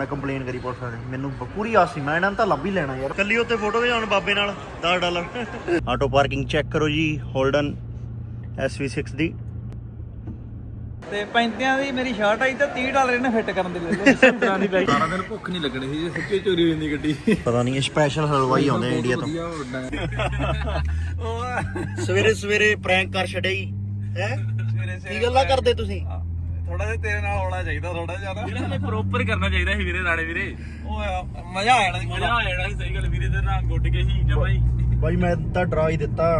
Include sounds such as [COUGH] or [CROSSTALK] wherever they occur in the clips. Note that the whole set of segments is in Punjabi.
ਮੈਂ ਕੰਪਲੇਨ ਕਰੀ ਪੁਲਿਸ ਵਾਲੇ। ਮੈਨੂੰ ਬ- ਪੂਰੀ ਆਸ ਸੀ ਮੈਂ ਇਹਨਾਂ ਨੂੰ ਤਾਂ ਲੱਭ ਹੀ ਲੈਣਾ ਯਾਰ। ਕੱਲੀ ਉੱਤੇ ਫੋਟੋ ਖਿਚਾਉਣ ਬਾਬੇ ਨਾਲ 10 ਡਾਲਰ ਆਟੋ ਪਾਰਕਿੰਗ ਚੈੱਕ ਕਰੋ ਜੀ ਹੋਲਡਨ SV6 ਦੀ। ਤੇ 35 ਦੀ ਮੇਰੀ ਸ਼ਰਟ ਆਈ ਤਾਂ 30 ਡਾਲਰ ਇਹਨੇ ਫਿੱਟ ਕਰਨ ਦੇ ਲੈ ਲਏ [LAUGHS] ਸਾਰਾ ਦਿਨ ਭੁੱਖ ਨਹੀਂ ਲੱਗਣੀ ਸੀ ਜੇ ਸੱਚੇ ਚੋਰੀ ਹੋ ਜਾਂਦੀ ਗੱਡੀ। ਪਤਾ ਨਹੀਂ ਸਪੈਸ਼ਲ ਹਲਵਾਈ ਆਉਂਦੇ ਇੰਡੀਆ ਤੋਂ। ਵਧੀਆ ਵੱਡਾ ਸਵੇਰੇ ਸਵੇਰੇ ਪ੍ਰੈਂਕ ਕਰ ਛੱਡੇ ਹੀ? ਕੀ ਗੱਲਾਂ ਕਰਦੇ ਤੁਸੀਂ? ਥੋੜਾ ਜਿਹਾ ਤੇਰੇ ਨਾਲ ਹੋਣਾ ਚਾਹੀਦਾ ਥੋੜਾ ਜਿਹਾ ਨਾ। ਵੀਰੇ ਪ੍ਰੋਪਰ ਕਰਨਾ ਚਾਹੀਦਾ ਸੀ ਵੀਰੇ ਨਾਲੇ ਵੀਰੇ। ਓਏ ਮਜ਼ਾ ਆ ਜਾਣਾ ਸੀ ਮਜ਼ਾ ਆ ਜਾਣਾ ਸੀ ਸਹੀ ਗੱਲ ਵੀਰੇ ਦੇ ਨਾਲ ਗੁੱਟ ਕੇ ਹੀ ਜਮਾ ਹੀ ਬਾਈ ਮੈਂ ਤਾਂ ਡਰਾ ਹੀ ਦਿੱਤਾ।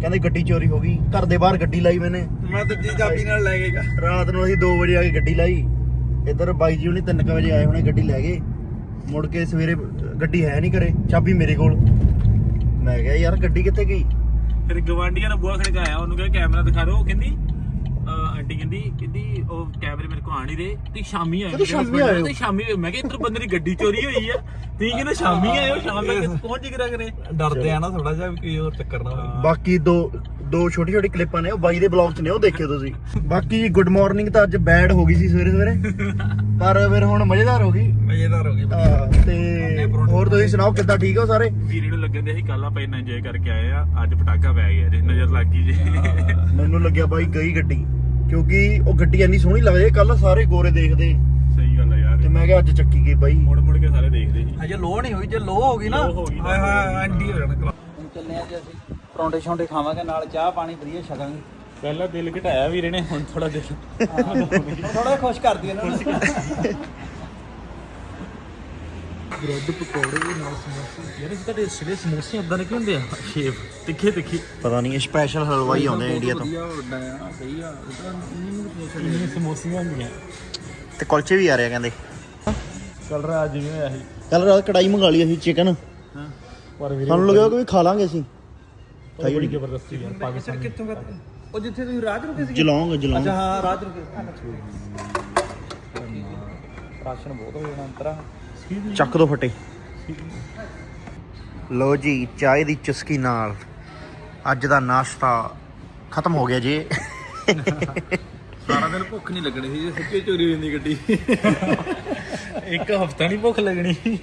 ਕਹਿੰਦੇ ਗੱਡੀ ਚੋਰੀ ਹੋ ਗਈ। ਘਰ ਦੇ ਬਾਹਰ ਗੱਡੀ ਲਾਈ ਮੈਨੇ। ਮੈਂ ਦੂਜੀ ਚਾਬੀ ਨਾਲ ਲੈ ਗਏਗਾ ਰਾਤ ਨੂੰ ਅਸੀਂ 2 ਵਜੇ ਆ ਕੇ ਗੱਡੀ ਲਾਈ। ਇੱਧਰ ਬਾਈ ਜੀ ਹੁਣੀ 3 ਵਜੇ ਆਏ ਹੋਣੇ ਗੱਡੀ ਲੈ ਗਏ। ਮੁੜ ਕੇ ਸਵੇਰੇ ਗੱਡੀ ਹੈ ਨਹੀਂ ਘਰੇ ਚਾਬੀ ਮੇਰੇ ਕੋਲ। ਮੈਂ ਕਿਹਾ ਯਾਰ ਗੱਡੀ ਕਿੱਥੇ ਗਈ? ਫਿਰ ਗਵਾਂਡੀਆਂ ਨੇ ਬੂਹਾ ਖੜਕਾਇਆ ਉਹਨੂੰ ਕਿਹਾ ਕੈਮਰਾ ਦਿਖਾ ਦਿਓ। ਉਹ ਕਹਿੰਦੀ ਆਂਟੀ ਕਹਿੰਦੀ ਕਹਿੰਦੀ ਉਹ ਕੈਮਰੇ ਮੇਰੇ ਕੋਲ ਆ ਨਹੀਂ ਰਹੇ ਤੇ ਸ਼ਾਮੀ ਆਏ ਕਹਿੰਦੀ ਸ਼ਾਮੀ ਆਇਓ। ਤੇ ਸ਼ਾਮੀ। ਮੈਂ ਕਿਹਾ ਇੱਧਰ ਬੰਦੇ ਦੀ ਗੱਡੀ ਚੋਰੀ ਹੋਈ ਆ। ਤੁਸੀਂ ਕਹਿੰਦੇ ਸ਼ਾਮੀ ਆਇਓ ਸ਼ਾਮ ਤੱਕ ਪਹੁੰਚ ਜਿਗਰਾ ਕਰੇ ਡਰਦੇ ਆ ਨਾ ਥੋੜਾ ਜਿਹਾ ਵੀ ਕੋਈ ਹੋਰ ਚੱਕਰ ਨਾ ਹੋਵੇ। ਬਾਕੀ ਦੋ ਦੋ ਛੋਟੀ ਛੋਟੀ ਕਲਿੱਪਾਂ ਨੇ ਉਹ ਬਾਈ ਦੇ ਬਲੌਗ 'ਚ ਨੇ ਉਹ ਦੇਖਿਓ ਤੁਸੀਂ। ਬਾਕੀ ਗੁੱਡ ਮਾਰਨਿੰਗ ਤਾਂ ਅੱਜ ਬੈਡ ਹੋ ਗਈ ਸੀ ਸਵੇਰੇ ਸਵੇਰੇ। ਪਰ ਫਿਰ ਹੁਣ ਮਜ਼ੇਦਾਰ ਹੋ ਗਈ। ਮਜ਼ੇਦਾਰ ਹੋ ਗਏ ਆਹ, ਤੇ ਹੋਰ ਤੁਸੀਂ ਸੁਣਾਓ ਕਿੱਦਾਂ ਠੀਕ ਹੋ ਸਾਰੇ? ਵੀਰੇ ਨੂੰ ਲੱਗਣ ਦੇ ਅਸੀਂ ਕੱਲ ਆਪਾਂ ਇੰਨਾ ਇੰਜੋਏ ਕਰਕੇ ਆਏ ਆ ਅੱਜ ਪਟਾਕਾ ਪੈ ਗਿਆ ਜੀ ਨਜ਼ਰ ਲੱਗ ਗਈ ਜੀ। ਮੈਨੂੰ ਲੱਗਿਆ ਬਾਈ ਗਈ ਗੱਡੀ। ਕਿਉਂਕਿ ਉਹ ਗੱਡੀ ਇੰਨੀ ਸੋਹਣੀ ਲੱਗਦੀ ਕੱਲ ਸਾਰੇ ਗੋਰੇ ਦੇਖਦੇ। ਸਹੀ ਗੱਲ ਹੈ ਯਾਰ। ਤੇ ਮੈਂ ਕਿਹਾ ਅੱਜ ਚੱਕੀ ਗਈ ਬਾਈ। ਮੁੜ ਮੁੜ ਕੇ ਸਾਰੇ ਦੇਖਦੇ ਸੀ। ਅਜੇ ਲੋ ਨਹੀਂ ਹੋਈ ਜੇ ਲੋ ਹੋ ਗਈ ਨਾ। ਹਾਏ ਹਾਏ ਐਂਡੀ ਹੋ ਜਾਣਾ ਹੁਣ ਚੱਲੇ ਆ ਜੀ ਅਸੀਂ ਪਰੌਂਠੇ ਸ਼ੌਂਠੇ ਖਾਵਾਂਗੇ ਨਾਲ ਚਾਹ ਪਾਣੀ ਵਧੀਆ ਛਕਾਂਗੇ। ਪਹਿਲਾਂ ਦਿਲ ਘਟਾਇਆ ਵੀਰੇ ਨੇ ਹੁਣ ਥੋੜਾ ਦਿਲ ਥੋੜਾ ਜਿਹਾ ਖੁਸ਼ ਕਰਦੀ ਇਹਨਾਂ ਨੂੰ। ਬ੍ਰੈਡ ਪਕੌੜੇ ਵੀ ਨਾਲ ਸਮੋਸੇ। ਯਾਰ ਇਸ ਤੁਹਾਡੇ ਸਿਰੇ ਸਮੋਸੇ ਇਦਾਂ ਨਿਕਲ ਹੁੰਦੇ ਆ? ਸ਼ੇਪ ਤਿੱਖੇ ਤਿੱਖੇ। ਪਤਾ ਨਹੀਂ ਸਪੈਸ਼ਲ ਹਲਵਾਈ ਆਉਂਦੇ ਇੰਡੀਆ ਤੋਂ। ਵਧੀਆ ਵੱਡਾ ਆ। ਸਹੀ ਆ। ਇਹ ਤਾਂ ਸਮੋਸੀਆਂ ਹੁੰਦੀਆਂ। ਤੇ ਕੁਲਚੇ ਵੀ ਆ ਰਹੇ ਆ ਕਹਿੰਦੇ। ਚੱਲ ਰਿਹਾ ਅੱਜ ਜਿਵੇਂ ਆਹੀ। ਕੱਲ ਰਾਤ ਕੜਾਈ ਮੰਗਾ ਲਈ ਅਸੀਂ ਚਿਕਨ ਹਾਂ। ਪਰ ਵੀਰੇ ਸਾਨੂੰ ਲੱਗਿਆ ਕਿ ਖਾ ਲਾਂਗੇ ਅਸੀਂ? ਉਹ ਬੜੀ ਜ਼ਬਰਦਸਤੀ ਯਾਰ ਪਾਕਿਸਤਾਨ। ਕਿੱਥੋਂ ਕਰ ਉਹ ਜਿੱਥੇ ਤੁਸੀਂ ਰਾਜ ਰੁਕੇ ਸੀ ਜਲੌਂਗ ਜਲੌਂਗ। ਅੱਛਾ ਹਾਂ ਰਾਜ ਰੁਕੇ। ਰਾਸ਼ਨ ਬਹੁਤ ਹੋ ਜਾਣਾ ਅੰਤਰਾ। ਚੱਕ ਦੋ ਫਟੇ। ਲੋ ਜੀ ਚਾਹ ਦੀ ਚੁਸਕੀ ਨਾਲ ਅੱਜ ਦਾ ਨਾਸ਼ਤਾ ਖਤਮ ਹੋ ਗਿਆ ਜੀ। ਸਾਰਾ ਦਿਨ ਭੁੱਖ ਨਹੀਂ ਲੱਗਣੀ ਸੀ ਜੇ ਸੱਚੇ ਚੋਰੀ ਹੋ ਜਾਂਦੀ ਗੱਡੀ। ਇੱਕ ਹਫਤਾ ਨਹੀਂ ਭੁੱਖ ਲੱਗਣੀ।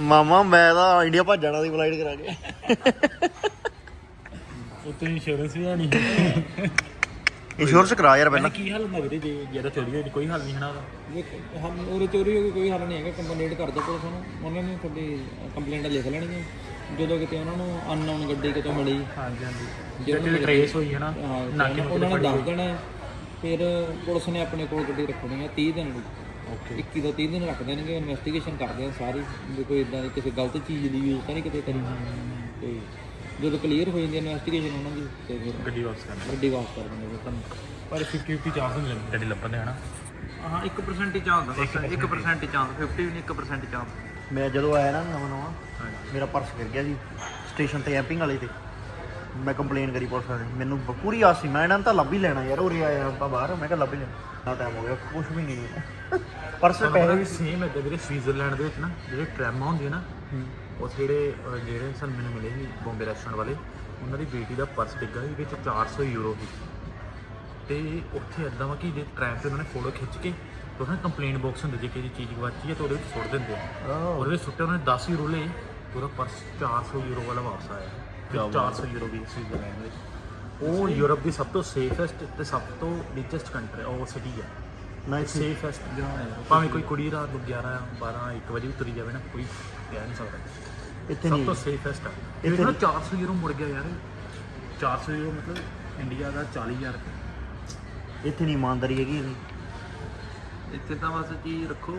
ਮਾਮਾ ਮੈਂ ਤਾਂ ਇੰਡੀਆ ਭੱਜ ਜਾਣਾ ਸੀ ਫਲਾਈਟ ਕਰਾ ਕੇ ਉੱਤੇ ਇੰਸ਼ੋਰੈਂਸ ਵੀ ਹੈ ਨਹੀਂ। ਇੰਸ਼ੋਰੈਂਸ ਕਰਾ ਯਾਰ ਪਹਿਲਾਂ। ਕੀ ਹਾਲ ਵੀਰੇ ਜੇ ਜ਼ਿਆਦਾ ਚੋਰੀ ਹੋਈ ਕੋਈ ਹੱਲ ਨਹੀਂ ਹਨਾ ਉਹਦਾ? ਹਮ ਚੋਰੀ ਹੋ ਗਈ ਕੋਈ ਹੱਲ ਨਹੀਂ ਹੈਗਾ ਕੰਪਲੇਂਟ ਕਰ ਦਿਓ ਪੁਲਿਸ ਨੂੰ। ਉਹਨਾਂ ਨੇ ਤੁਹਾਡੀ ਕੰਪਲੇਂਟ ਲਿਖ ਲੈਣਗੇ ਜਦੋਂ ਕਿਤੇ ਉਹਨਾਂ ਨੂੰ ਅਨਨੋਨ ਗੱਡੀ ਕਿਤੋਂ ਮਿਲੀ। ਹਾਂਜੀ ਹਾਂਜੀ। ਜਿਹੜਾ ਟ੍ਰੇਸ ਹੋਈ ਹੈ ਨਾ ਹਾਂ, ਨਾਕੇ ਉਹਨਾਂ ਨੂੰ ਨੇ ਦੱਸ ਦੇਣਾ ਹੈ। ਫਿਰ ਪੁਲਿਸ ਨੇ ਆਪਣੇ ਕੋਲ ਗੱਡੀ ਰੱਖਣੀ ਹੈ 30 ਦਿਨ ਲਈ। ਓਕੇ। 21 ਤੋਂ 30 ਦਿਨ ਰੱਖ ਦੇਣਗੇ ਇਨਵੈਸਟੀਗੇਸ਼ਨ ਕਰਦੇ ਆ ਸਾਰੀ। ਵੀ ਕੋਈ ਇਦਾਂ ਦੀ ਕਿਸੇ ਗਲਤ ਚੀਜ਼ ਦੀ ਯੂਜ਼ ਤਾਂ ਨਹੀਂ ਕਿਤੇ ਕਰੀ। ਤੇ ਜਦੋਂ ਕਲੀਅਰ ਹੋ ਜਾਂਦੀ ਇਨਵੈਸਟੀਗੇਸ਼ਨ ਉਹਨਾਂ ਦੀ ਤੇ ਫਿਰ ਗੱਡੀ ਵਾਪਸ ਕਰਨੀ ਗੱਡੀ ਵਾਪਸ ਕਰ ਦਿੰਦੇ ਫਿਰ ਤੁਹਾਨੂੰ। ਪਰ 50 50 ਚਾਂਸ ਹੁੰਦੇ ਨੇ ਗੱਡੀ ਲੱਭਣ ਦੇ ਹਨਾ? ਹਾਂ 1% ਹੀ ਚਾਂਸ ਬਸ 1% ਹੀ। ਚਾਂਸ 50 ਵੀ ਨਹੀਂ 1% ਹੀ ਚਾਂਸ ਮੈਂ ਜਦੋਂ ਆਇਆ ਨਾ ਨਵਾਂ ਨਵਾਂ ਮੇਰਾ ਪਰਸ ਗਿਰ ਗਿਆ ਜੀ ਸਟੇਸ਼ਨ ਤੇ ਐਪਿੰਗ ਵਾਲੇ ਤੇ। ਮੈਂ ਕੰਪਲੇਨ ਕਰੀ ਪੁਲਿਸ ਵਾਲੇ ਨੇ। ਮੈਨੂੰ ਬ- ਪੂਰੀ ਆਸ ਸੀ ਮੈਂ ਇਹਨਾਂ ਨੂੰ ਤਾਂ ਲੱਭ ਹੀ ਲੈਣਾ ਯਾਰ ਉਰੇ ਆਇਆ ਆਪਾਂ ਬਾਹਰ ਮੈਂ ਕਿਹਾ ਲੱਭ ਹੀ ਲੈਣਾ। ਨਾ ਟਾਈਮ ਹੋ ਗਿਆ ਕੁਝ ਵੀ ਨਹੀਂ ਪਰਸ ਪਰ [LAUGHS] ਪੈਸੇ ਵੀ ਸੇਮ ਇਦਾਂ ਵੀਰੇ ਸਵਿਟਜ਼ਰਲੈਂਡ ਦੇ ਵਿੱਚ ਨਾ ਜਿਹੜੇ ਟ੍ਰੈਮਾਂ ਹੁੰਦੀਆਂ ਨਾ ਉਹ ਜਿਹੜੇ ਜਿਹੜੇ ਸਨ ਮੈਨੂੰ ਮਿਲੇ ਸੀ ਬੰਬੇ ਰੈਸਟੋਰੈਂਟ ਵਾਲੇ ਉਹਨਾਂ ਦੀ ਬੇਟੀ ਦਾ ਪਰਸ ਡਿੱਗਾ ਸੀ ਵਿੱਚ 400 ਯੂਰੋ ਸੀ। ਤੇ ਉੱਥੇ ਇਦਾਂ ਵਾ ਕਿ ਜੇ ਟ੍ਰੈਮ ਤੇ ਉਹਨਾਂ ਨੇ ਫੋਟੋ ਖਿੱਚ ਕੇ ਉਹਨਾਂ ਕੰਪਲੇਂਟ ਬਾਕਸ ਹੁੰਦੇ ਜੇ ਕਿਸੇ ਚੀਜ਼ ਗਵਾਚੀ ਹੈ ਤਾਂ ਉਹਦੇ ਵਿੱਚ ਸੁੱਟ ਦਿੰਦੇ ਆ। ਉਹਦੇ ਵਿੱਚ ਸੁੱਟੇ ਉਹਨਾਂ ਨੇ 10 ਯੂਰੋ ਲਏ ਪੂਰਾ ਪਰਸ 400 ਯੂਰੋ ਵਾਲਾ ਵਾਪਸ ਆਇਆ। ਤੇ 400 ਯੂਰੋ ਵੀ ਸਵਿਟਜ਼ਰਲੈਂਡ ਵਿੱਚ ਉਹ ਯੂਰਪ ਦੀ ਸਭ ਤੋਂ ਸੇਫੈਸਟ ਤੇ ਸਭ ਤੋਂ ਰਿਚੈਸਟ ਕੰਟਰੀ ਉਹ ਸਿਟੀ ਹੈ। ਨਾ ਸੇਫੈਸਟ ਭਾਵੇਂ ਕੋਈ ਕੁੜੀ ਰਾਤ ਨੂੰ 11 12 1 ਵਜੇ ਵੀ ਤੁਰੀ ਜਾਵੇ ਨਾ ਕੋਈ ਕਹਿ ਨਹੀਂ ਸਕਦਾ। ਇੱਥੇ ਸਭ ਨਹੀਂ। ਤੋਂ ਸੇਫੈਸਟ ਆ ਇੱਥੇ ਇਹ ਨਾ 400 ਯੂਰੋ ਮੁੜ ਗਿਆ ਯਾਰ। 400 ਯੂਰੋ ਮਤਲਬ ਇੰਡੀਆ ਦਾ 40000 ਰੁਪਏ। ਇੱਥੇ ਨਹੀਂ ਇਮਾਨਦਾਰੀ ਹੈਗੀ ਇਹਦੀ। ਇੱਥੇ ਤਾਂ ਬਸ ਚੀਜ਼ ਰੱਖੋ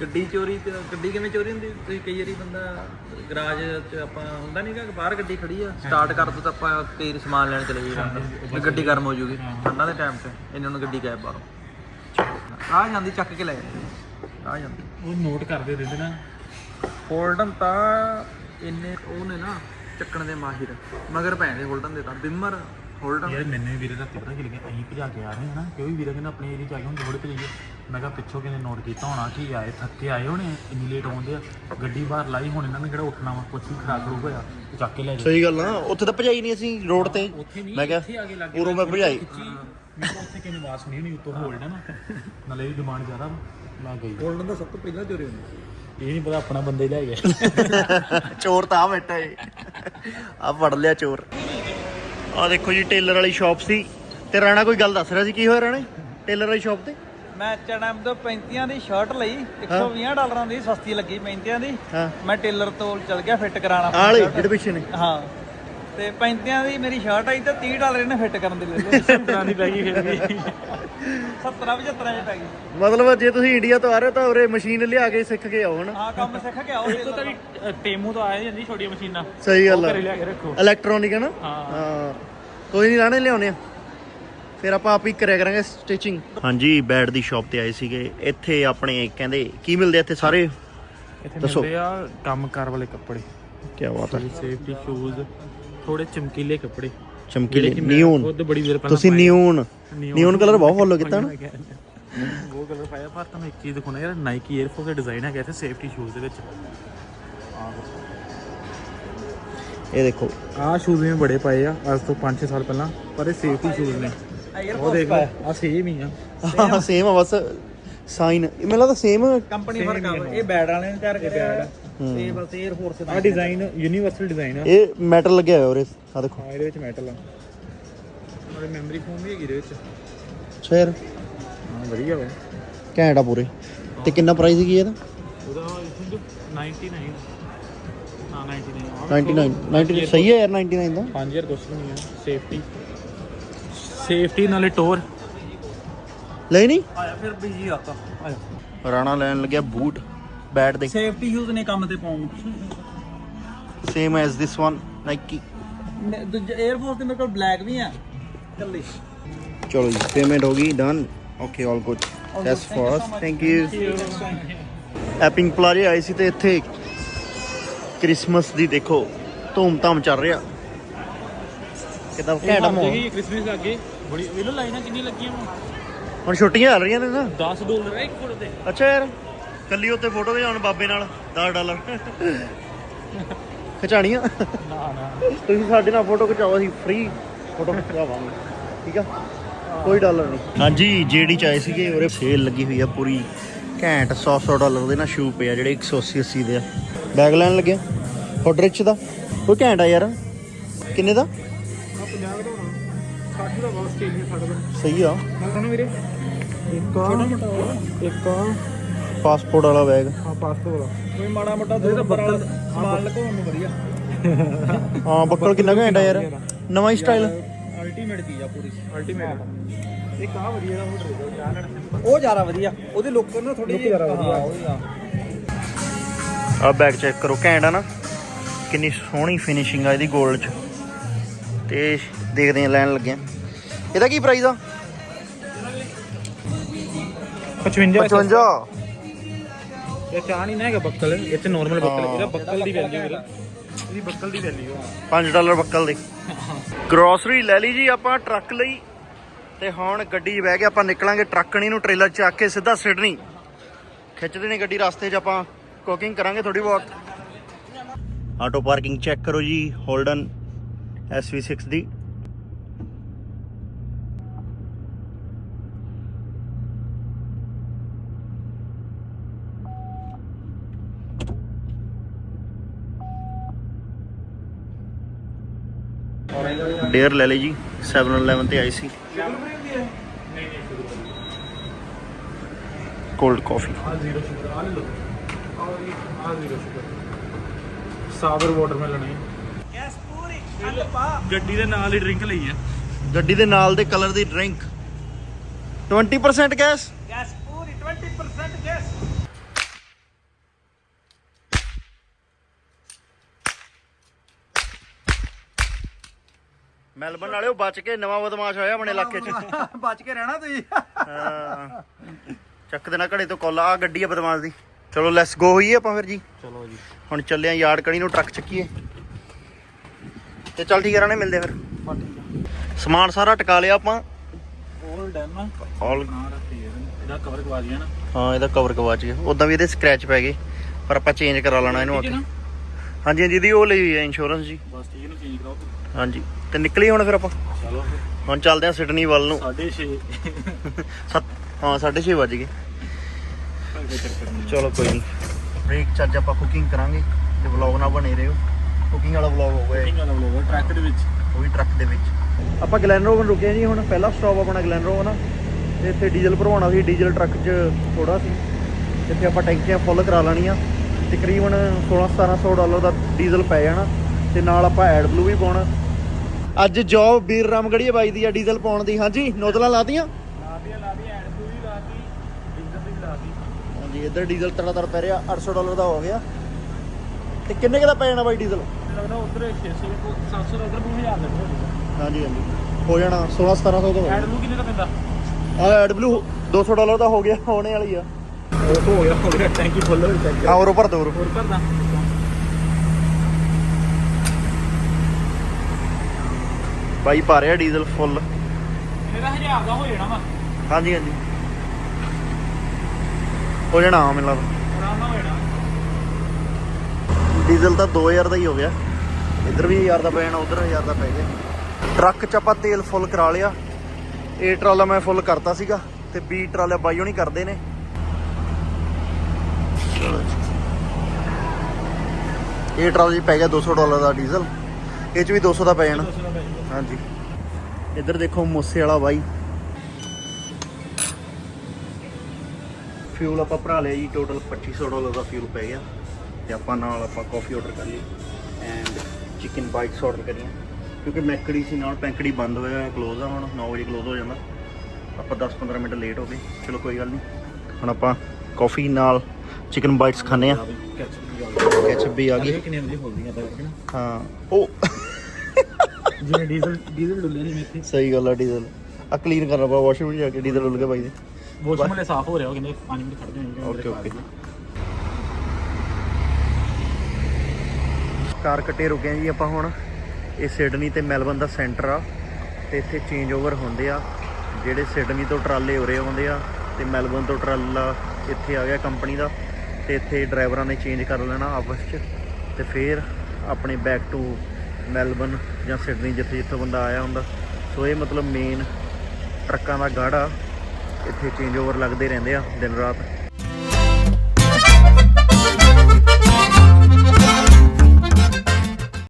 ਗੱਡੀ ਚੋਰੀ ਤੇ ਗੱਡੀ ਕਿਵੇਂ ਚੋਰੀ ਹੁੰਦੀ? ਤੁਸੀਂ ਕਈ ਵਾਰੀ ਬੰਦਾ ਗਰਾਜ ਚ ਆਪਾਂ ਹੁੰਦਾ ਨਹੀਂਗਾ ਬਾਹਰ ਗੱਡੀ ਖੜੀ ਆ ਸਟਾਰਟ ਕਰ ਦੋ ਤਾਂ ਆਪਾਂ ਤੇਲ ਸਮਾਨ ਲੈਣ ਚਲੇ ਜਾਈਏ ਗੱਡੀ ਗਰਮ ਹੋ ਜੂਗੀ ਠੰਡਾ ਦੇ ਟਾਈਮ ਤੇ ਇਹਨਾਂ ਨੂੰ ਗੱਡੀ ਗਾਇਬ ਬਾਹਰੋਂ। ਆ ਜਾਂਦੀ ਚੱਕ ਕੇ ਲੈ ਜਾਂਦੀ ਆ ਜਾਂਦੀ। ਉਹ ਨੋਟ ਕਰਦੇ ਰਹਿੰਦੇ ਨਾ। ਹੋਲਡਨ ਤਾਂ ਇੰਨੇ ਉਹ ਨੇ ਨਾ ਚੱਕਣ ਦੇ ਮਾਹਿਰ ਮਗਰ ਪੈਂਦੇ ਹੋਲਡਨ ਦੇ ਤਾਂ ਬਿਮਰ। ਹੋਲਡਨ ਯਾਰ ਮੈਨੂੰ ਵੀ ਵੀਰੇ ਰਾਤੀ ਪਤਾ ਕੀ ਲੱਗਿਆ ਅਸੀਂ ਭਜਾ ਕੇ ਆ ਰਹੇ ਹਾਂ ਨਾ ਕਿਉਂਕਿ ਵੀਰੇ ਕਹਿੰਦਾ ਆਪਣੇ ਏਰੀਆ ਚ ਆ ਕੇ ਹੁਣ ਥੋੜੇ ਭਜਾਈਏ ਮੈਂ ਕਿਹਾ ਪਿੱਛੋਂ ਕਿਨੇ ਨੋਟ ਕੀਤਾ ਹੋਣਾ ਕਿ ਆਏ ਥੱਕੇ ਆਏ ਹੋਣੇ ਇੰਨੀ ਲੇਟ ਆਉਂਦੇ ਆ ਗੱਡੀ ਬਾਹਰ ਲਾਈ ਹੁਣ ਇਹਨਾਂ ਨੇ ਕਿਹੜਾ ਉੱਠਣਾ ਵਾ ਕੁਛ ਵੀ ਖਰਾਬ ਖਰੂਬ ਹੋਇਆ ਤੇ ਚੱਕ ਕੇ ਲੈ ਜਾ ਸਹੀ ਗੱਲ ਆ ਉੱਥੇ ਤਾਂ ਭਜਾਈ ਨਹੀਂ ਅਸੀਂ ਰੋਡ ਤੇ। ਉੱਥੇ ਨਹੀਂ ਮੈਂ ਇੱਥੇ ਆ ਕੇ ਕਿਹਾ ਲੱਗੇ ਉਰੋਂ ਮੈਂ ਭਜਾਈ। ਮੈਂ ਕਿਹਾ ਉੱਥੇ ਕਿਨੇ ਵਾਸ ਨਹੀਂ ਹੋਣੀ ਉੱਤੋਂ ਹੋਲਡ ਹੈ ਨਾ। ਨਾਲੇ ਇਹਦੀ ਡਿਮਾਂਡ ਜ਼ਿਆਦਾ ਵਾ ਮੈਂ ਗਈ। ਗੋਲਡਨ ਦਾ ਸਭ ਤੋਂ ਪਹਿਲਾਂ ਚੋਰੀ ਹੁੰਦੀ ਇਹ ਨਹੀਂ ਪਤਾ ਆਪਣਾ ਬੰਦੇ ਲੈ ਗਿਆ। [LAUGHS] ਚੋਰ ਤਾਂ ਆ ਬੈਠਾ ਏ। ਆ ਫੜ ਲਿਆ ਚੋਰ। ਆ ਦੇਖੋ ਜੀ ਟੇਲਰ ਵਾਲੀ ਸ਼ਾਪ ਸੀ। ਤੇ ਰਾਣਾ ਕੋਈ ਗੱਲ ਦੱਸ ਰਿਹਾ ਸੀ? ਕੀ ਹੋਇਆ ਰਾਣੇ? ਟੇਲਰ ਵਾਲੀ ਸ਼ਾਪ ਤੇ? ਮੈਂ H&M ਤੋਂ 35 ਦੀ ਸ਼ਰਟ ਲਈ 120 ਡਾਲਰਾਂ ਦੀ ਸਸਤੀ ਲੱਗੀ 35 ਦੀ। ਹਾਂ। ਮੈਂ ਟੇਲਰ ਤੋਂ ਚਲ ਗਿਆ ਫਿੱਟ ਕਰਾਣਾ ਆਹ ਵਾਲੀ ਜਿਹੜੇ ਪਿੱਛੇ ਨੇ? ਹਾਂ। ਤੇ 35 ਦੀ ਮੇਰੀ ਸ਼ਰਟ ਆਈ ਤੇ 30 ਡਾਲਰ ਇਹਨੇ ਫਿੱਟ ਕਰਨ ਦੇ ਲੈ ਲਏ ਪੁਰਾਣੀ ਪੈ ਗਈ ਫਿਰ ਵੀ। 70 75 ਚ ਪੈ ਗਈ। ਮਤਲਬ ਜੇ ਤੁਸੀਂ ਇੰਡੀਆ ਤੋਂ ਆ ਰਹੇ ਹੋ ਤਾਂ ਉਰੇ ਮਸ਼ੀਨ ਲਿਆ ਕੇ ਸਿੱਖ ਕੇ ਆਓ ਹਨਾ? ਹਾਂ ਕੰਮ ਸਿੱਖ ਕੇ ਆਓ। ਇੱਥੋਂ ਤਾਂ ਵੀ ਅ, ਟੇਮੂ ਤੋਂ ਆਇਆ ਜਾਂਦੀ ਛੋਟੀਆਂ ਮਸ਼ੀਨਾਂ। ਸਹੀ ਗੱਲ ਆ। ਘਰੇ ਲਿਆ ਕੇ ਰੱਖੋ। ਇਲੈਕਟ੍ਰੋਨਿਕ ਹੈ ਨਾ? ਹਾਂ। ਕੋਈ ਨਹੀਂ ਰਾਣੇ ਲਿਆਉਣੇ ਆ। ਫਿਰ ਆਪਾਂ ਆਪ ਹੀ ਕਰਿਆ ਕਰਾਂਗੇ ਸਟਿਚਿੰਗ ਹਾਂਜੀ ਬੈਡ ਦੀ ਸ਼ਾਪ ਤੇ ਆਏ ਸੀਗੇ। ਇੱਥੇ ਆਪਣੇ ਕਹਿੰਦੇ ਕੀ ਮਿਲਦੇ ਆ ਇੱਥੇ ਸਾਰੇ? ਇੱਥੇ ਦੱਸੋ। ਮਿਲਦੇ ਆ ਕੰਮਕਾਰ ਵਾਲੇ ਕੱਪੜੇ। ਕੀ ਬਾਤ ਹੈ। ਸੇਫਟੀ ਸ਼ੂਜ਼ ਥੋੜੇ ਚਮਕੀਲੇ ਕੱਪੜੇ। ਚਮਕੀਲੇ ਕਿ ਮੈਂ ਨਿਊਨ। ਖੁਦ ਬੜੀ ਦੇਰ ਪਹਿਲਾਂ ਤੁਸੀਂ ਪਾਏ। ਨਿਊਨ। Neon ਨਿਊਨ ਕਲਰ ਬਹੁਤ ਫੋਲੋ ਕੀਤਾ ਨਾ? ਉਹ ਕਲਰ ਪਾਇਆ ਪਰ ਤੁਹਾਨੂੰ ਇੱਕ ਚੀਜ਼ ਦਿਖਾਉਣਾ ਯਾਰ ਨਾਈਕੀ 에ਅਰਫੋਰਸ ਦਾ ਡਿਜ਼ਾਈਨ ਹੈਗਾ ਇੱਥੇ ਸੇਫਟੀ ਸ਼ੂਜ਼ ਦੇ ਵਿੱਚ। ਇਹ ਦੇਖੋ। ਆਹ ਸ਼ੂਜ਼ ਵੀ ਮੈਂ ਬੜੇ ਪਾਏ ਆ ਅੱਜ ਤੋਂ 5-6 ਸਾਲ ਪਹਿਲਾਂ ਪਰ ਇਹ ਸੇਫਟੀ ਸ਼ੂਜ਼ ਨੇ। ਉਹ ਦੇਖ ਲਓ ਆ ਸੇਮ ਹੀ ਆ। [LAUGHS] ਸੇਮ ਆ ਬਸ ਸਾਈਨ ਇਹ ਮੈਨੂੰ ਲੱਗਦਾ ਸੇਮ ਕੰਪਨੀ ਫ਼ਰਕ ਆ ਇਹ ਬੈਡ ਵਾਲੇ ਨੇ ਤਿਆਰ ਕਰਿਆ ਤੇ ਬਸ 에ਅਰ ਫੋਰਸ ਆ। ਡਿਜ਼ਾਈਨ ਯੂਨੀਵਰਸਲ ਡਿਜ਼ਾਈਨ ਆ। ਇਹ ਮੈਟਲ ਲੱਗਿਆ ਹੋਇਆ ਉਰੇ ਆ ਦੇਖੋ। ਹਾਂ ਇਹਦੇ ਵਿੱਚ ਮੈਟਲ ਆ। ਔਰ ਮੈਮਰੀ ਫੋਮ ਵੀ ਹੈਗੀ ਇਹਦੇ ਵਿੱਚ। ਅੱਛਾ ਯਾਰ। ਹਾਂ ਵਧੀਆ ਵਾ। ਘੈਂਟ ਆ ਪੂਰੇ। ਤੇ ਕਿੰਨਾ ਪ੍ਰਾਈਸ ਹੈਗੀ ਇਹਦਾ? ਉਹਦਾ ਆਈ ਥਿੰਕ 99 ਹਾਂ 99 99 99 ਸਹੀ ਹੈ ਯਾਰ 99 ਦਾ। 5000 ਕੁਛ ਨਹੀਂ ਆ। ਸੇਫਟੀ ਸੇਫਟੀ ਨਾਲੇ ਟੋਰ। ਲੈ ਨਹੀਂ? ਆਇਆ ਫਿਰ ਬਿਜ਼ੀ ਆਤਾ ਆਇਆ। ਰਾਣਾ ਲੈਣ ਲੱਗਿਆ ਬੂਟ ਬੈਟ ਦੇ ਸੇਫਟੀ ਯੂਜ਼ ਨੇ ਕੰਮ ਤੇ ਪਾਉਣ same as this one Nike ਦੂਜੇ 에ਅਰ ਫੋਰਸ ਦੇ ਮੇਰੇ ਕੋਲ ਬਲੈਕ ਵੀ ਆ ਕੱਲੀ ਚਲੋ ਜੀ ਪੇਮੈਂਟ ਹੋ ਗਈ done okay all good that's for us thank you Epping ਪਲਾਜ਼ੇ ਆਏ ਸੀ ਤੇ ਇੱਥੇ ਕ੍ਰਿਸਮਸ ਦੀ ਦੇਖੋ ਧੂਮ-ਧਾਮ ਚੱਲ ਰਿਹਾ। ਕਿਦਾਂ ਘੈਂਟ ਮਾਹੌਲ। ਕ੍ਰਿਸਮਸ ਲੱਗੇ ਬੜੀ ਵੇਲੋ ਲਾਈਨਾਂ ਕਿੰਨੀ ਲੱਗੀਆਂ ਵਾ ਹੁਣ ਛੁੱਟੀਆਂ ਚੱਲ ਰਹੀਆਂ ਨੇ ਨਾ? 10 ਡਾਲਰ। ਹੈ ਇੱਕ ਫੁੱਟ ਤੇ। ਅੱਛਾ ਯਾਰ ਕੱਲੀ ਉੱਤੇ ਫੋਟੋ ਖਿਚਾਉਣ ਬਾਬੇ ਨਾਲ 10 ਡਾਲਰ। ਖਿਚਾਣੀਆਂ? ਨਾ ਨਾ। ਤੁਸੀਂ ਸਾਡੇ ਨਾਲ ਫੋਟੋ ਖਿਚਾਓ ਅਸੀਂ ਫ੍ਰੀ ਫੋਟੋ ਖਿਚਾਵਾਂਗੇ। ਠੀਕ ਆ? ਕੋਈ ਡਾਲਰ ਨਹੀਂ। ਹਾਂਜੀ ਜਿਹੜੀ ਚਾਹੇ ਸੀਗੇ ਉਹਰੇ ਸੇਲ ਲੱਗੀ ਹੋਈ ਆ ਪੂਰੀ। ਘੈਂਟ 100 100 ਡਾਲਰ ਦੇ ਨਾ ਸ਼ੂ ਪਏ ਆ ਜਿਹੜੇ 180 80 ਦੇ ਆ। ਬੈਗ ਲੈਣ ਲੱਗਿਆ ਫੋਟਰਿਚ ਦਾ? ਕੋਈ ਘੈਂਟ ਆ ਯਾਰ। ਕਿੰਨੇ ਦਾ? ਆ 50 ਦਾ ਹੋਣਾ। 60 ਦਾ ਬਹੁਤ ਸਟੇਜ 60 ਦਾ ਸਹੀ ਆ। ਮੈਂ ਕਹਿੰਦਾ ਵੀਰੇ। ਇੱਕ ਆ। ਛੋਟਾ ਮੋਟਾ ਇੱਕ ਆ। ਪਾਸਪੋਰਟ ਵਾਲਾ ਬੈਗ ਹਾਂ ਪਾਸਪੋਰਟ ਵਾਲਾ। ਕੋਈ ਮਾੜਾ ਮੋਟਾ ਦੋ ਬੱਕਲ। ਸਮਾਨ ਲਗਾਉਣ ਨੂੰ ਵਧੀਆ। ਹਾਂ ਬੱਕਲ ਕਿੰਨਾ ਘੈਂਟ ਆ ਯਾਰ। ਨਵਾਂ ਹੀ ਸਟਾਈਲ ਅਲਟੀਮੇਟ ਚੀਜ਼ ਆ ਪੂਰੀ। ਅਲਟੀਮੇਟ ਇੱਕ ਆ ਵਧੀਆ ਦਾ ਹੋਟਲ ਦਾ ਲੈਣਾ ਉਹ ਜ਼ਿਆਦਾ ਵਧੀਆ। ਉਹਦੇ ਲੋਕਾਂ ਨੂੰ ਥੋੜੀ ਜਿਹੀ ਜ਼ਿਆਦਾ ਵਧੀਆ। ਹਾਂ, ਉਹੀ ਆ। ਆ ਬੈਗ ਚੈੱਕ ਕਰੋ ਘੈਂਟ ਆ ਨਾ। ਕਿੰਨੀ ਸੋਹਣੀ ਫਿਨਿਸ਼ਿੰਗ ਆ ਇਹਦੀ 골ਡ 'ਚ। ਤੇ ਦੇਖਦੇ ਆ ਲੈਣ ਲੱਗਿਆ ਇਹਦਾ ਕੀ ਪ੍ਰਾਈਸ ਆ? 55 55 ਇਹ ਚਾਹ ਨਹੀਂ ਨਾ ਹੈਗਾ ਬੱਕਲ ਇਹ ਤੇ ਨਾਰਮਲ ਬੱਕਲ ਇਹਦਾ ਬੱਕਲ ਦੀ ਵੈਲਿਊ ਵੀਰੇ। ਇਹਦੀ ਬੱਕਲ ਦੀ ਵੈਲਿਊ ਆ। 5 ਡਾਲਰ ਬੱਕਲ ਦੇ। ਗਰੋਸਰੀ ਲੈ ਲਈ ਜੀ ਆਪਾਂ ਟਰੱਕ ਲਈ। ਤੇ ਹੁਣ ਗੱਡੀ 'ਚ ਬਹਿ ਕੇ ਆਪਾਂ ਨਿਕਲਾਂਗੇ ਟਰੱਕਣੀ ਨੂੰ ਟ੍ਰੇਲਰ ਚੱਕ ਕੇ ਸਿੱਧਾ ਸਿਡਨੀ। ਖਿੱਚਦੇ ਨੇ ਗੱਡੀ ਰਸਤੇ 'ਚ ਆਪਾਂ ਕੁਕਿੰਗ ਕਰਾਂਗੇ ਥੋੜੀ ਬਹੁਤ। ਆਟੋ ਪਾਰਕਿੰਗ ਚੈੱਕ ਕਰੋ ਜੀ ਹੋਲਡਨ SV6 ਦੀ। ਡੇਅਰ ਲੈ ਲਈ ਜੀ 711 ਤੇ ਆਈ ਸੀ। ਕੋਲਡ ਕਾਫੀ ਆ ਜ਼ੀਰੋ ਸ਼ੂਗਰ ਆ ਲੈ ਲਓ। ਆ ਜ਼ੀਰੋ ਸ਼ੂਗਰ ਸਾਬਰ ਵਾਟਰਮੈਲਨ ਹੈ। ਗੈਸ ਪੂਰੀ ਖੰਡ ਪਾ ਗੱਡੀ ਦੇ ਨਾਲ ਹੀ ਡਰਿੰਕ ਲਈ ਆ ਗੱਡੀ ਦੇ ਨਾਲ ਦੇ ਕਲਰ ਦੀ ਡਰਿੰਕ 20% ਗੈਸ ਗੈਸ ਪੂਰੀ 20% ਗੈਸ ਮੈਲਬਨ ਵਾਲਿਓ ਬਚ ਕੇ ਨਵਾਂ ਬਦਮਾਸ਼ ਆਇਆ ਆਪਣੇ ਇਲਾਕੇ 'ਚ। ਬਚ ਕੇ ਰਹਿਣਾ ਤੁਸੀਂ। ਹਾਂ। ਚੱਕ ਦੇਣਾ ਘੜੇ ਤੋਂ ਕੋਲਾ ਆ ਗੱਡੀ ਆ ਬਦਮਾਸ਼ ਦੀ। ਚਲੋ ਲੈਟਸ ਗੋ ਹੋਈਏ ਆਪਾਂ ਫਿਰ ਜੀ। ਚਲੋ ਜੀ। ਹੁਣ ਚੱਲੇ ਆ ਯਾਰਡ ਕਣੀ ਨੂੰ ਟਰੱਕ ਚੱਕੀਏ। ਤੇ ਚੱਲ ਠੀਕ ਹੈ ਰਾਣੇ ਮਿਲਦੇ ਆ। ਫਿਰ ਸਮਾਨ ਸਾਰਾ ਟਕਾ ਲਿਆ ਆਪਾਂ। 올 ਡਨ ਨਾ ਆਲ ਇਹਦਾ ਕਵਰ ਗਵਾ ਦਿਆ ਨਾ। ਹਾਂ ਇਹਦਾ ਕਵਰ ਗਵਾਚ ਗਿਆ ਉਦਾਂ ਵੀ ਇਹਦੇ ਸਕ੍ਰੈਚ ਪੈ ਗਏ। ਪਰ ਆਪਾਂ ਚੇਂਜ ਕਰਾ ਲੈਣਾ ਇਹਨੂੰ ਆ ਕੇ। ਹਾਂਜੀ ਹਾਂਜੀ ਦੀ ਉਹ ਲਈ ਹੋਈ ਹੈ ਇੰਸ਼ੋਰੈਂਸ ਜੀ। ਬਸ ਠੀਕ ਨੂੰ ਚੇਂਜ ਕਰਾਓ ਹਾਂਜੀ ਤੇ ਨਿਕਲੀ ਹੁਣ ਫਿਰ ਆਪਾਂ? ਚਲੋ ਹੁਣ ਚੱਲਦੇ ਆ ਸਿਡਨੀ ਵੱਲ ਨੂੰ। 6.5 ਸੱਤ ਹਾਂ 6:30 ਵੱਜ ਗਏ। ਚਲੋ ਕੋਈ ਨਹੀਂ ਬ੍ਰੇਕ ਚ ਅੱਜ ਆਪਾਂ ਕੁਕਿੰਗ ਕਰਾਂਗੇ ਤੇ ਵਲੌਗ ਨਾ ਬਣੇ ਰਹੋ। ਕੁਕਿੰਗ ਵਾਲਾ ਵਲੌਗ ਹੋਊਗਾ ਇਹ। ਕਿੰਨਾ ਲੋਗਾ ਟਰੱਕ ਦੇ ਵਿੱਚ। ਉਹ ਵੀ ਟਰੱਕ ਦੇ ਵਿੱਚ। ਆਪਾਂ ਗਲੈਨਰੋਵਨ ਰੁਕੇ ਜੀ ਹੁਣ ਪਹਿਲਾ ਸਟਾਪ ਆਪਣਾ ਗਲੈਨਰੋਵਨ ਆ। ਤੇ ਇੱਥੇ ਡੀਜ਼ਲ ਭਰਵਾਉਣਾ ਸੀ ਡੀਜ਼ਲ ਟਰੱਕ 'ਚ ਥੋੜਾ ਸੀ। ਇੱਥੇ ਆਪਾਂ ਟੈਂਕੀਆਂ ਫੁੱਲ ਕਰਾ ਲੈਣੀਆਂ। ਤਕਰੀਬਨ 16-1700 ਡਾਲਰ ਦਾ ਡੀਜ਼ਲ ਪੈ ਜਾਣਾ ਤੇ ਨਾਲ ਆਪਾਂ ਐਡ ਬਲੂ ਵੀ ਪਾਉਣਾ। ਅੱਜ ਜੋਬ ਵੀਰ ਰਾਮਗੜੀਏ ਬਾਈ ਦੀ ਆ ਡੀਜ਼ਲ ਪਾਉਣ ਦੀ। ਹਾਂਜੀ ਨੋਜ਼ਲਾਂ ਲਾਤੀਆਂ? ਲਾਦੀ ਲਾਦੀ ਐਂਡ ਤੂੰ ਵੀ ਲਾਦੀ ਡੀਜ਼ਲ ਵੀ ਲਾਦੀ ਹਾਂਜੀ ਇੱਧਰ ਡੀਜ਼ਲ ਤੜਾ ਤੜ ਪੈ ਰਿਹਾ 800 ਡਾਲਰ ਦਾ ਹੋ ਗਿਆ। ਤੇ ਕਿੰਨੇ ਕੁ ਦਾ ਪੈ ਜਾਣਾ ਬਾਈ ਡੀਜ਼ਲ? ਲੱਗਦਾ ਉਧਰ 600 700 ਦਾ ਉਧਰ 2000 ਦੇ ਹਾਂਜੀ ਹਾਂਜੀ। ਹੋ ਜਾਣਾ 16-1700 ਦਾ ਹੋ ਐਂਡ ਨੂੰ ਕਿੰਨੇ ਦਾ ਪੈਂਦਾ? ਆ ਐਡ ਬਲੂ 200 ਡਾਲਰ ਦਾ ਹੋ ਗਿਆ ਹੋਣੇ ਵਾਲੀ ਆ। ਆ ਹੋਰ ਭਰ ਦੋ ਹੋਰ ਹੋਰ ਭਰਦਾ ਬਾਈ ਪਾ ਰਿਹਾ ਡੀਜ਼ਲ ਫੁੱਲ ਮੇਰਾ 1000 ਦਾ ਹੋ ਜਾਣਾ ਵਾ ਹਾਂਜੀ ਹਾਂਜੀ ਹੋ ਜਾਣਾ ਆ ਮੈਨੂੰ ਲੱਗਦਾ ਹੋ ਜਾਣਾ ਡੀਜ਼ਲ ਤਾਂ 2000 ਦਾ ਹੀ ਹੋ ਗਿਆ ਇੱਧਰ ਵੀ 1000 ਦਾ ਪੈ ਜਾਣਾ ਉਧਰ 1000 ਦਾ ਪੈ ਗਿਆ ਟਰੱਕ 'ਚ ਆਪਾਂ ਤੇਲ ਫੁੱਲ ਕਰਾ ਲਿਆ ਇਹ ਟਰਾਲਾ ਮੈਂ ਫੁੱਲ ਕਰਤਾ ਸੀਗਾ ਤੇ ਬੀ ਟਰਾਲਾ ਬਾਈਓ ਨਹੀਂ ਕਰਦੇ ਨੇ ਇਹ ਟਰਾਲਾ ਪੈ ਗਿਆ 200 ਡਾਲਰ ਦਾ ਡੀਜ਼ਲ। ਇਹ 'ਚ ਵੀ 200 ਦਾ ਪੈ ਜਾਣਾ। ਹਾਂਜੀ। ਇੱਧਰ ਦੇਖੋ ਮੂਸੇ ਵਾਲਾ ਬਾਈ। ਫਿਊਲ ਆਪਾਂ ਭਰਾ ਲਿਆ ਜੀ ਟੋਟਲ 2500 ਡਾਲਰ ਦਾ ਫਿਊਲ ਪੈ ਗਿਆ। ਤੇ ਆਪਾਂ ਨਾਲ ਆਪਾਂ ਕਾਫੀ ਆਰਡਰ ਕਰ ਲਈ। ਐਂਡ ਚਿਕਨ ਬਾਈਟਸ ਆਰਡਰ ਕਰੀਆਂ। ਕਿਉਂਕਿ ਮੈਕੜੀ ਸੀ ਨਾਲ ਪੈਂਕੜੀ ਬੰਦ ਹੋਇਆ ਕਲੋਜ਼ ਆ ਹੁਣ 9 ਵਜੇ ਕਲੋਜ਼ ਹੋ ਜਾਂਦਾ। ਆਪਾਂ 10-15 ਮਿੰਟ ਲੇਟ ਹੋ ਗਏ। ਚਲੋ ਕੋਈ ਗੱਲ ਨਹੀਂ। ਹੁਣ ਆਪਾਂ ਕਾਫੀ ਨਾਲ ਚਿਕਨ ਬਾਈਟਸ ਖਾਣੇ ਆ ਕੈਚਅਪ ਵੀ ਆ ਗਈ। ਕਿੰਨੇ ਵਜੇ ਖੋਲਦੀਆਂ ਤਾਂ ਹਾਂ ਉਹ ਜਿਵੇਂ ਡੀਜ਼ਲ ਡੀਜ਼ਲ ਡੁੱਲੇ ਨਹੀਂ ਮੇਥੇ ਸਹੀ ਗੱਲ ਆ ਡੀਜ਼ਲ ਆ ਕਲੀਨ ਕਰਨਾ ਪਾ ਵਾਸ਼ਰੂਮ ਜਾ ਕੇ ਡੀਜ਼ਲ ਡੁੱਲ ਗਿਆ ਬਾਈ ਦੇ। ਵਾਸ਼ਰੂਮ ਵਾਲੇ ਸਾਫ਼ ਹੋ ਰਿਹਾ ਉਹ ਕਹਿੰਦੇ 5 ਮਿੰਟ ਖੜਦੇ ਹੋਣਗੇ ਓਕੇ ਓਕੇ। ਕਾਰ ਕੱਟੇ ਰੁਕੇ ਆ ਜੀ ਆਪਾਂ ਹੁਣ। ਇਹ ਸਿਡਨੀ ਤੇ ਮੈਲਬਨ ਦਾ ਸੈਂਟਰ ਆ। ਤੇ ਇੱਥੇ ਚੇਂਜ ਓਵਰ ਹੁੰਦੇ ਆ। ਜਿਹੜੇ ਸਿਡਨੀ ਤੋਂ ਟਰਾਲੇ ਉਰੇ ਆਉਂਦੇ ਆ ਤੇ ਮੈਲਬਨ ਤੋਂ ਟਰਾਲਾ ਇੱਥੇ ਆ ਗਿਆ ਕੰਪਨੀ ਦਾ ਤੇ ਇੱਥੇ ਡਰਾਈਵਰਾਂ ਨੇ ਚੇਂਜ ਕਰ ਲੈਣਾ ਆਪਸ 'ਚ ਤੇ ਫਿਰ ਆਪਣੇ ਬੈਕ ਟੂ ਮੈਲਬਨ ਜਾਂ ਸਿਡਨੀ ਜਿੱਥੇ ਜਿੱਥੋਂ ਬੰਦਾ ਆਇਆ ਹੁੰਦਾ। ਸੋ ਇਹ ਮਤਲਬ ਮੇਨ ਟਰੱਕਾਂ ਦਾ ਗਾੜਾ ਇੱਥੇ ਚੇਂਜ ਓਵਰ ਲੱਗਦੇ ਰਹਿੰਦੇ ਆ ਦਿਨ ਰਾਤ।